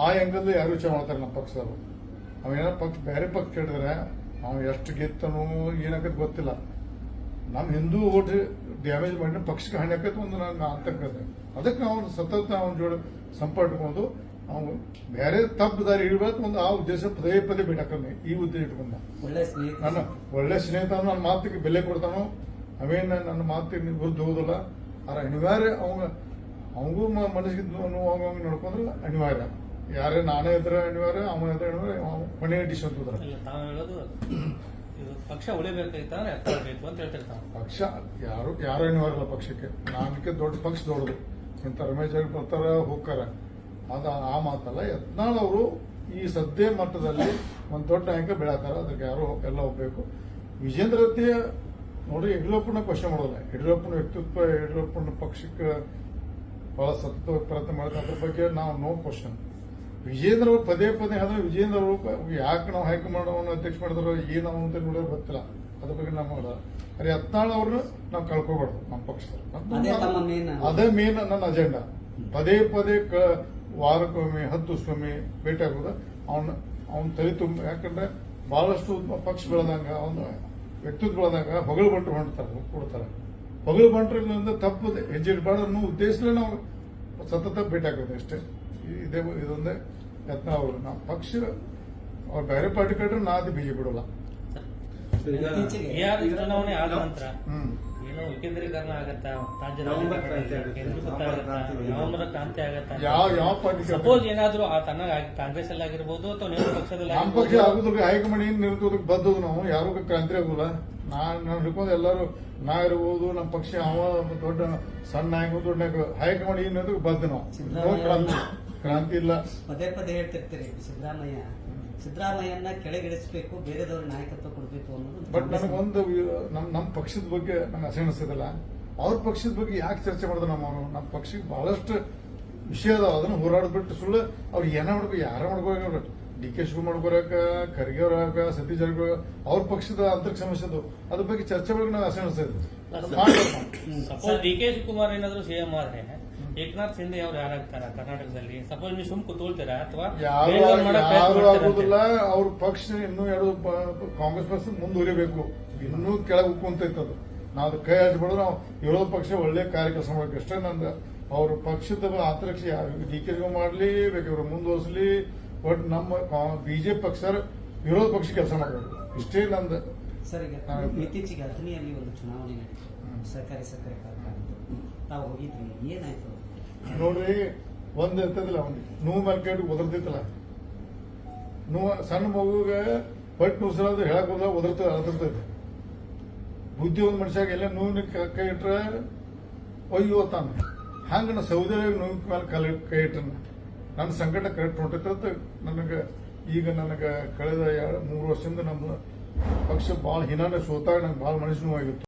ಆ ಆ್ಯಂಗಲ್ ಯಾರು ವಿಚಾರ ಮಾಡ್ತಾರೆ ನಮ್ಮ ಪಕ್ಷದವರು? ಅವೇನೋ ಪಕ್ಷ ಬೇರೆ ಪಕ್ಷ ಕೇಳಿದ್ರೆ ಅವ್ನು ಎಷ್ಟು ಗೆತ್ತನೋ ಏನಾಗತ್ತೆ ಗೊತ್ತಿಲ್ಲ. ನಮ್ಮ ಹಿಂದೂ ಓಟ್ ಡ್ಯಾಮೇಜ್ ಮಾಡಿ ಪಕ್ಷಕ್ಕೆ ಹಣ ಒಂದು ನಾನು ಅಂತಕ್ಕಂಥ ಅದಕ್ಕೆ ನಾವು ಸತತ ಅವನ ಜೋಡಿ ಸಂಪರ್ಕಕೊಂಡು ಅವನು ಬೇರೆ ತಪ್ಪು ದಾರಿ ಇಡಬೇಕು ಒಂದು ಆ ಉದ್ದೇಶ ಪದೇ ಪದೇ ಬಿಡಕಮ್ಮಿ ಈ ಉದ್ದೇಶ ಇಟ್ಕೊಂಡ. ಒಳ್ಳೆ ಸ್ನೇಹಿತ. ನನ್ನ ಒಳ್ಳೆ ಸ್ನೇಹಿತ ನನ್ನ ಮಾತಿಗೆ ಬೆಲೆ ಕೊಡ್ತಾನೋ? ಅವೇನ ನನ್ನ ಮಾತಿಗೆ ವಿರುದ್ಧ ಹೋಗೋದಿಲ್ಲ? ಆದ್ರೆ ಅನಿವಾರ್ಯ ಅವಾಗ ಅವನಿಗೂ ಮನಸ್ಸಿಗೆ ನೋವು ನಡ್ಕೊಂಡ್ರೆ ಅನಿವಾರ್ಯ. ಯಾರೇ ನಾನೇ ಇದ್ರೆ ಹೇಳುವಾರ ಅವನ ಇದ್ರೆ ಅನಿವಾರ್ಯ ಮನೆ ಡಿಶ್ ಅಂತ ಹೋದ್ರೆ ಇಲ್ಲ ತಾವು ಹೇಳೋದು ಇದು ಪಕ್ಷ ಬೇಕು ಅಂತ ಹೇಳ್ತಿರ್ತಾವ ಪಕ್ಷ ಯಾರು ಯಾರು ಹೇಳುವಾರಲ್ಲ ಪಕ್ಷಕ್ಕೆ? ನಾನಕ್ಕೆ ದೊಡ್ಡ ಪಕ್ಷ ದೊಡ್ಡದು. ಇಂಥ ರಮೇಶ್ ಅವ್ರು ಬರ್ತಾರ ಹೋಗ್ತಾರ. ಅದ ಆ ಮಾತಲ್ಲ. ಯತ್ನಾಳ್ ಅವರು ಈ ಸದ್ಯ ಮಟ್ಟದಲ್ಲಿ ಒಂದು ದೊಡ್ಡ ಅಂಕ ಬೆಳಾತಾರ. ಅದಕ್ಕೆ ಯಾರು ಎಲ್ಲ ಹೋಗ್ಬೇಕು ವಿಜೇಂದ್ರ ರತ್ತಿ ನೋಡಿ ಯಡಿಯೂರಪ್ಪನ ಕ್ವಶನ್ ಮಾಡೋದಿಲ್ಲ ಯಡಿಯೂರಪ್ಪನ ವ್ಯಕ್ತಿತ್ವ ಯಡಿಯೂರಪ್ಪನ ಪಕ್ಷಕ್ಕೆ ಬಹಳ ಸತತ ಪ್ರಯತ್ನ ಮಾಡಿದ ಅದ್ರ ಬಗ್ಗೆ ನಾವು ನೋ ಕ್ವಶನ್ ವಿಜೇಂದ್ರ ಅವರು ಪದೇ ಪದೇ ಆದ್ರೆ ವಿಜೇಂದ್ರ ಅವರು ಯಾಕೆ ನಾವು ಹೈಕಮಾಂಡ್ ಅವನ್ನ ಅಧ್ಯಕ್ಷ ಮಾಡಿದ್ರು ಏನು ಅಂತ ನೋಡೋದು ಗೊತ್ತಿಲ್ಲ. ಅದ್ರ ಬಗ್ಗೆ ನಾವು ಮಾಡೋದು ಅರೆ ಹತ್ನಾಳು ಅವ್ರನ್ನ ನಾವು ಕಳ್ಕೊಬಾರ್ದು ನಮ್ಮ ಪಕ್ಷದಲ್ಲಿ ಅದೇ ಮೇನ್ ನನ್ನ ಅಜೆಂಡಾ ಪದೇ ಪದೇ ಕ ವಾರಕ್ಕೊಮ್ಮೆ ಹತ್ತು ಸ್ವಾಮಿ ಭೇಟಿ ಆಗೋದು ಅವನ ಅವ್ನ ತಲೆ ತುಂಬ ಯಾಕಂದ್ರೆ ಬಹಳಷ್ಟು ಪಕ್ಷ ಬೆಳೆದಂಗ ಅವನ ವ್ಯಕ್ತಿತ್ವ ಬೆಳೆದಾಗ ಹೊಗಳು ಬಂಟ್ರು ಹೊಂಡ್ತಾರೆ ಕೊಡ್ತಾರೆ. ಹೊಗಳು ಬಂಟ್ರಿಂದ ತಪ್ಪು ಹೆಜ್ಜೆ ಇಡಬಾರ್ದು ಅನ್ನೋ ಉದ್ದೇಶದಲ್ಲೇ ನಾವು ಸತತ ಭೇಟಿ ಆಗೋದು ಅಷ್ಟೇ. ಇದೇ ಇದೊಂದೇ ಯತ್ನ ಅವರು ನಾವು ಪಕ್ಷ ಅವ್ರು ಬೇರೆ ಪಾರ್ಟಿ ಕಂಡ್ರೆ ನಾ ಅದು ಬಿಜೆಪಿ ಬಿಡೋಲ್ಲ ಬಿಹಾರ ಚುನಾವಣೆ ಆದ ನಂತರ ಏನೋ ವಿಕೇಂದ್ರೀಕರಣ ಆಗತ್ತಾ? ರಾಜ್ಯದ ನವೆಂಬರ್ ಕ್ರಾಂತಿ ಯಾವ ಯಾವ ಪಾರ್ಟಿ ಸಪೋಸ್ ಏನಾದ್ರೂ ಆ ತನ್ನ ಕಾಂಗ್ರೆಸ್ ಅಲ್ಲಿ ಆಗಿರ್ಬೋದು ಅಥವಾ ನಿಮ್ಮ ಪಕ್ಷದಲ್ಲಿ ನಮ್ಮ ಪಕ್ಷ ಹೈಕಮಾಂಡ್ ಏನ್ ನಾವು? ಯಾರು ಕ್ರಾಂತಿ ಆಗುದಿಲ್ಲ. ನಾ ನಾನು ಹಿಡ್ಕೊಂಡು ಎಲ್ಲರೂ ನಾ ಇರಬಹುದು ನಮ್ಮ ಪಕ್ಷ ಅವ ದೊಡ್ಡ ಸಣ್ಣ ನಾಯಕ ದೊಡ್ಡ ನಾಯಕ ಹೈಕಮಾಂಡ್ ಏನ್ ಬದ್ದು ನಾವು? ಕ್ರಾಂತಿ ಇಲ್ಲ ಪದೇ ಪದೇ ಹೇಳ್ತಿರ್ತೀರಿ ಸಿದ್ದರಾಮಯ್ಯ ಸಿದ್ದರಾಮಯ್ಯನ ಕೆಳಗಿಡಿಸಬೇಕು ಬೇರೆದವ್ರ ನಾಯಕತ್ವ ಕೊಡಬೇಕು ಅನ್ನೋದು ಬಟ್ ನನಗೊಂದು ನಮ್ ನಮ್ಮ ಪಕ್ಷದ ಬಗ್ಗೆ ನಂಗೆ ಅಸಹ ಅನಿಸ್ತದಲ್ಲ ಅವ್ರ ಪಕ್ಷದ ಬಗ್ಗೆ ಯಾಕೆ ಚರ್ಚೆ ಮಾಡಿದ್ರು ನಮ್ಮ ನಮ್ಮ ಪಕ್ಷಕ್ಕೆ ಬಹಳಷ್ಟು ವಿಷಯ ಅದಾವ ಅದನ್ನ ಹೋರಾಡ್ಬಿಟ್ಟು ಸುಳ್ಳು ಅವ್ರು ಏನ ಮಾಡ್ಬೇಕು ಯಾರ ಮಾಡ್ಬೇಕು ಡಿ ಕೆ ಶಿವಕುಮಾರ್ ಬರಾಕ ಖರ್ಗೆ ಅವ್ರ ಸತೀಶ್ ಜಾರಕಿಹೊಳಿ ಅವ್ರ ಪಕ್ಷದ ಆಂತರಿಕ ಸಮಸ್ಯೆ ಅದು ಅದ್ರ ಬಗ್ಗೆ ಚರ್ಚೆ ಮಾಡಿ ನಾವು ಅಸಹ್ಯ ಅನಿಸ್ತಾ ಡಿ ಕೆ ಶಿವಕುಮಾರ್ ಏನಾದ್ರು ಸಿಎಂ ಆದ್ರೆ ಏಕನಾಥ್ ಶಿಂದೆ ಅವ್ರು ಯಾರಾಗ್ತಾರ ಕರ್ನಾಟಕದಲ್ಲಿ? ಸಪೋಸ್ ನೀವು ಸುಮ್ ಕೂತ್ಕೊಳ್ತೀರಾ ಅಥವಾ ಯಾರು ಆಗುದಿಲ್ಲ ಅವ್ರ ಪಕ್ಷ ಇನ್ನೂ ಎರಡು ಪ- ಕಾಂಗ್ರೆಸ್ ಪಕ್ಷ ಮುಂದುವರಿಬೇಕು ಇನ್ನೂ ಕೆಳಗೆ ಉಕ್ಕುಂತೈತೆ ಅದು ನಾವು ಕೈ ಹಚ್ಬಿಡೋದು ನಾವು ವಿರೋಧ ಪಕ್ಷ ಒಳ್ಳೆ ಕಾರ್ಯ ಕೆಲಸ ಮಾಡಬೇಕು. ಅಷ್ಟೇ ನಂದು. ಅವ್ರ ಪಕ್ಷದ ಆಂತರಿಕ್ಷ ಡಿ ಕೆ ಮಾಡಲಿ ಮಾಡ್ಲಿ ಬೇಕಾದ್ರೆ ಮುಂದುವರಿಸಲಿ. ಬಟ್ ನಮ್ಮ ಬಿಜೆಪಿ ಪಕ್ಷ ವಿರೋಧ ಪಕ್ಷ ಕೆಲಸ ಮಾಡಬೇಕು. ಇಷ್ಟೇ ನಂದು. ಸರ್ ಈಗ. ಇತ್ತೀಚೆಗೆ ಅಥಣಿಯಲ್ಲಿ ಒಂದು ಚುನಾವಣೆ ನಡೀತು. ಸರ್ಕಾರಿ ಸಕ್ಕರೆ ಕಾರ್ಖಾನೆ. ತಾವು ಹೋಗಿದ್ರಿ ಏನಾಯ್ತು? ನೋಡ್ರಿ, ಒಂದ್ ಇರ್ತದಿಲ್ಲ ಅವ್ನಿಗೆ. ನೂ ಮಾರ್ಕೆಟ್ ಒದರ್ತಿತ್ತಲ್ಲ ನೂ ಸಣ್ಣ ಮಗುಗೆ ಹೊಟ್ಟು ನುಸಿರೋದು ಹೇಳಕ್ ಹೋದ ಒದರ್ತದ ಅಳತಿರ್ತೈತೆ ಬುದ್ಧಿ ಒಂದ್ ಮನುಷ್ಯಾಗ ಎಲ್ಲ ನೋವಿನ ಕ- ಇಟ್ರೆ ಅಯ್ಯೋ ತಾನ. ಹಂಗ ನಾ ಸೌದೆ ನೋವಿನ ಮೇಲೆ ಕೈ ಕೈ ಇಟ್ಟ ನನ್ನ ಸಂಕಟ ಕರೆಕ್ಟ್ ಹೊಂಟೈತೆ ನನಗೆ ಈಗ ನನಗೆ ಕಳೆದ ಎರಡು, ಮೂರು ವರ್ಷದಿಂದ ನಮ್ಮ ಪಕ್ಷ ಭಾಳ ಹಿನಾನೆ ಸೋತಾಗ ನಂಗೆ ಭಾಳ ಮನಸ್ಸು ನೋವಾಗಿತ್ತು